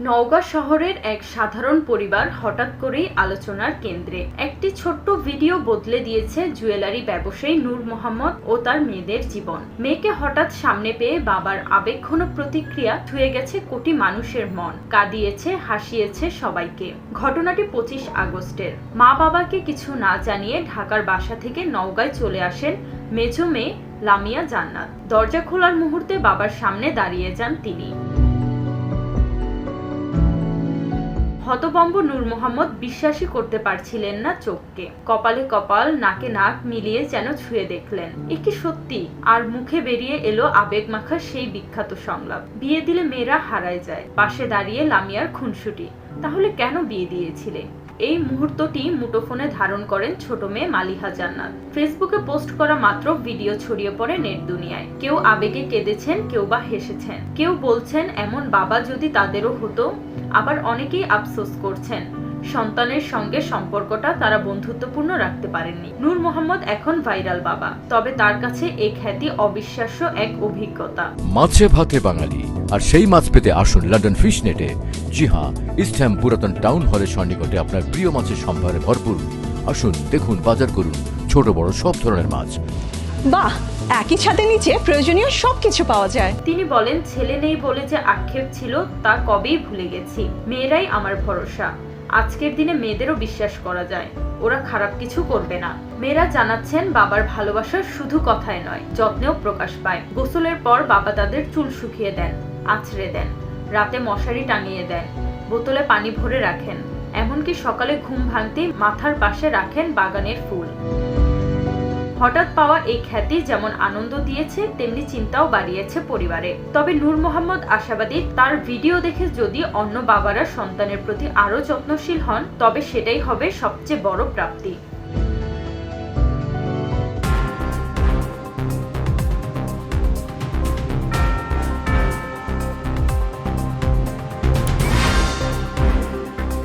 নওগাঁ শহরের এক সাধারণ পরিবার হঠাৎ করেই আলোচনার কেন্দ্রে একটি ছোট্ট ভিডিও বদলে দিয়েছে জুয়েলারি ব্যবসায়ী নূর মোহাম্মদ ও তার মেয়েদের জীবন। মেয়েকে হঠাৎ সামনে পেয়ে বাবার আবেগঘন প্রতিক্রিয়া ছুঁয়ে গেছে কোটি মানুষের মন। কাঁদিয়েছে, হাসিয়েছে সবাইকে। ঘটনাটি পঁচিশ আগস্টের। মা বাবাকে কিছু না জানিয়ে ঢাকার বাসা থেকে নওগাঁয় চলে আসেন মেজো মেয়ে লামিয়া জান্নাত। দরজা খোলার মুহূর্তে বাবার সামনে দাঁড়িয়ে যান তিনি। হতবম্ব নূর মোহাম্মদ বিশ্বাসই করতে পারছিলেন না চোখকে। কপালে কপাল, নাকে নাক মিলিয়ে যেন ছুঁয়ে দেখলেন। এ কি সত্যি? আর মুখে বেরিয়ে এলো আবেগ মাখা সেই বিখ্যাত সংলাপ। বিয়ে দিলে মেয়েরা হারায় যায়। পাশে দাঁড়িয়ে লামিয়ার খুনসুটি। তাহলে কেন বিয়ে দিয়েছিলে? এই মুহূর্তটি মুঠোফোনে ধারণ করেন ছোট মেয়ে মালিহা জান্নাত। ফেসবুকে পোস্ট করা মাত্র ভিডিও ছড়িয়ে পড়ে নেট দুনিয়ায়। কেউ আবেগে কেঁদেছেন, কেউ বা হেসেছেন। কেউ বলছেন, এমন বাবা যদি তাদেরও হতো? আবার অনেকেই আফসোস করছেন। সন্তানের সঙ্গে সম্পর্কটা তারা বন্ধুত্বপূর্ণ রাখতে পারেননি। নূর মোহাম্মদ এখন ভাইরাল বাবা। তবে তার কাছে এই খ্যাতি অবিশ্বাস্য এক অভিজ্ঞতা। মাছে ভাতে বাঙালি। আর সেই মাছ পেতে আসুন লন্ডন ফিশ নেটে জি হ্যাঁ ইস্টহ্যাম পুরাতন টাউন হলের সন্নিকটে আপনার প্রিয় মাছের সম্ভারে ভরপুর। আসুন দেখুন বাজার করুন ছোট বড় সব ধরনের মাছ। বাহ একই ছাদের নিচে প্রয়োজনীয় সবকিছু পাওয়া যায়। তিনি বলেন ছেলে নেই বলে যে আক্ষেপ ছিল তা কবেই ভুলে গেছি। মেয়েরাই আমার ভরসা। আজকের দিনে মেয়েদেরও বিশ্বাস করা যায়। ওরা খারাপ কিছু করবে না। মেয়েরা জানাচ্ছেন বাবার ভালোবাসা শুধু কথায় নয় যত্নেও প্রকাশ পায়। গোসলের পর বাবা তাদের চুল শুকিয়ে দেন আছড়ে দেন। রাতে মশারি টাঙিয়ে দেন, বোতলে পানি ভরে রাখেন, এমনকি সকালে ঘুম ভাঙতেই মাথার পাশে রাখেন বাগানের ফুল। হঠাৎ পাওয়া এই খ্যাতি যেমন আনন্দ দিয়েছে, তেমনি চিন্তাও বাড়িয়েছে পরিবারে। তবে নূর মোহাম্মদ আশাবাদী তার ভিডিও দেখে যদি অন্য বাবারা সন্তানের প্রতি আরও যত্নশীল হন, তবে সেটাই হবে সবচেয়ে বড় প্রাপ্তি।